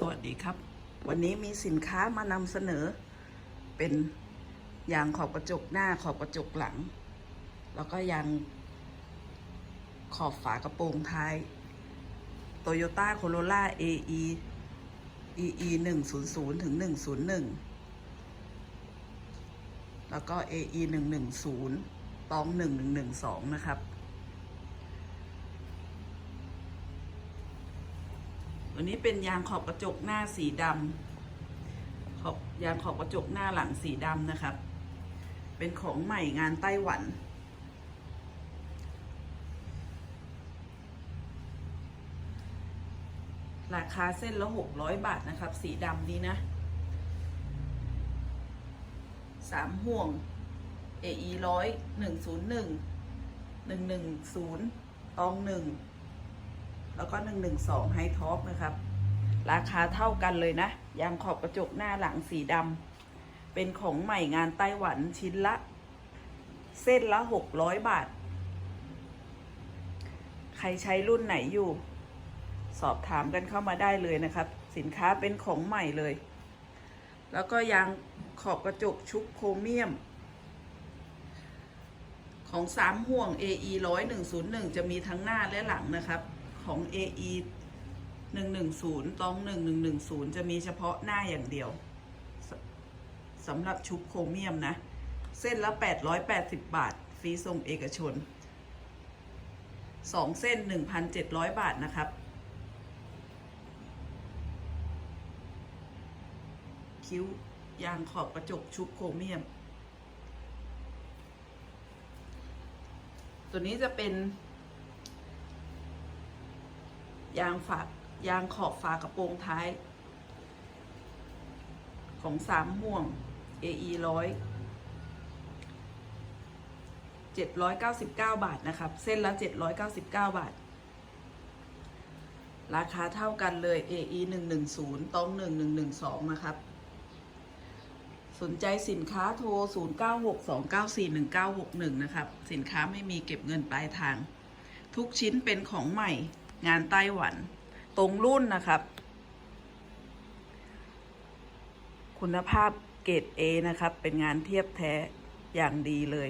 สวัสดีครับ วันนี้มีสินค้ามานำเสนอ เป็นยางขอบกระจกหน้าขอบกระจกหลัง แล้วก็ยางขอบฝากระโปรงท้าย Toyota Corolla AE EE 100ถึง101 แล้วก็ AE 110ตอง1112 นะครับ วันนี้เป็นยางขอบกระจกหน้าสีดำขอบยางขอบกระจกหน้าหลังสีดำนะครับ เป็นของใหม่งานไต้หวัน ราคาเส้นละหกร้อยบาทนะครับ สีดำนี้นะสามห่วง AE ร้อยหนึ่งศูนย์หนึ่งหนึ่งหนึ่งศูนย์ตองหนึ่ง แล้วก็หนึ่งหนึ่งสองไฮท็อปนะครับ ราคาเท่ากันเลยนะ ยางขอบกระจกหน้าหลังสีดำเป็นของใหม่งานไต้หวันชิ้นละ เส้นละหกร้อยบาท ใครใช้รุ่นไหนอยู่ สอบถามกันเข้ามาได้เลยนะครับ สินค้าเป็นของใหม่เลย แล้วก็ยางขอบกระจกชุบโครเมียมของสามห่วง AE ร้อยหนึ่งศูนย์หนึ่งจะมีทั้งหน้าและหลังนะครับ ของ AE หนึ่งหนึ่งศูนย์ตองหนึ่งหนึ่งหนึ่งศูนย์จะมีเฉพาะหน้าอย่างเดียวสสำหรับชุบโครเมียมนะ เส้นละแปดร้อยแปดสิบบาท ฟรีส่งเอกชนสองเส้นหนึ่งพันเจ็ดร้อยบาทนะครับ คิ้วยางขอบกระจกชุบโครเมียม ตัวนี้จะเป็น ยางฝายางขอบฝากระโปรงท้าย ของสามห่วง AE ร้อยเจ็ดร้อยเก้าสิบเก้าบาท นะครับ เส้นละเจ็ดร้อยเก้าสิบเก้าบาท ราคาเท่ากันเลย AE หนึ่งหนึ่งศูนย์ต้องหนึ่งหนึ่งหนึ่งสองนะครับ สนใจสินค้าโทร 0962941961 นะครับ สินค้าไม่มีเก็บเงินปลายทาง ทุกชิ้นเป็นของใหม่ งานไต้หวัน ตรงรุ่นนะครับ คุณภาพเกรด A นะครับ เป็นงานเทียบแท้อย่างดีเลย